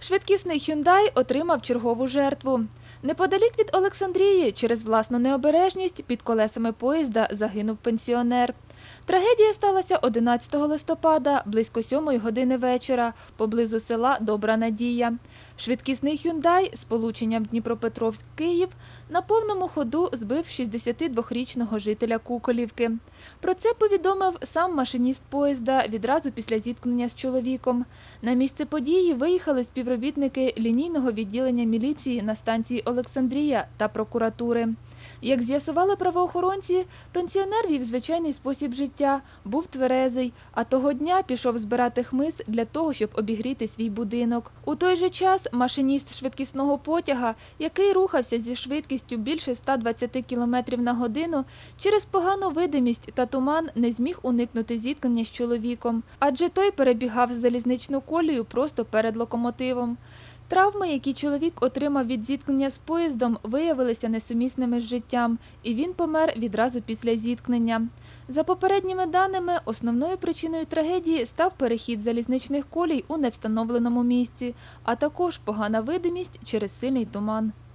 Швидкісний Hyundai отримав чергову жертву. Неподалік від Олександрії через власну необережність під колесами поїзда загинув пенсіонер. Трагедія сталася 11 листопада близько 7 години вечора поблизу села Добра Надія. Швидкісний Hyundai з полученням Дніпропетровськ-Київ на повному ходу збив 62-річного жителя Куколівки. Про це повідомив сам машиніст поїзда відразу після зіткнення з чоловіком. На місце події виїхали співробітники лінійного відділення міліції на станції Олександрія та прокуратури. Як з'ясували правоохоронці, пенсіонер вів звичайний спосіб життя, був тверезий, а того дня пішов збирати хмиз для того, щоб обігріти свій будинок. У той же час машиніст швидкісного потяга, який рухався зі швидкістю більше 120 км на годину, через погану видимість та туман не зміг уникнути зіткнення з чоловіком, адже той перебігав залізничну колію просто перед локомотивом. Травми, які чоловік отримав від зіткнення з поїздом, виявилися несумісними з життям, і він помер відразу після зіткнення. За попередніми даними, основною причиною трагедії став перехід залізничних колій у невстановленому місці, а також погана видимість через сильний туман.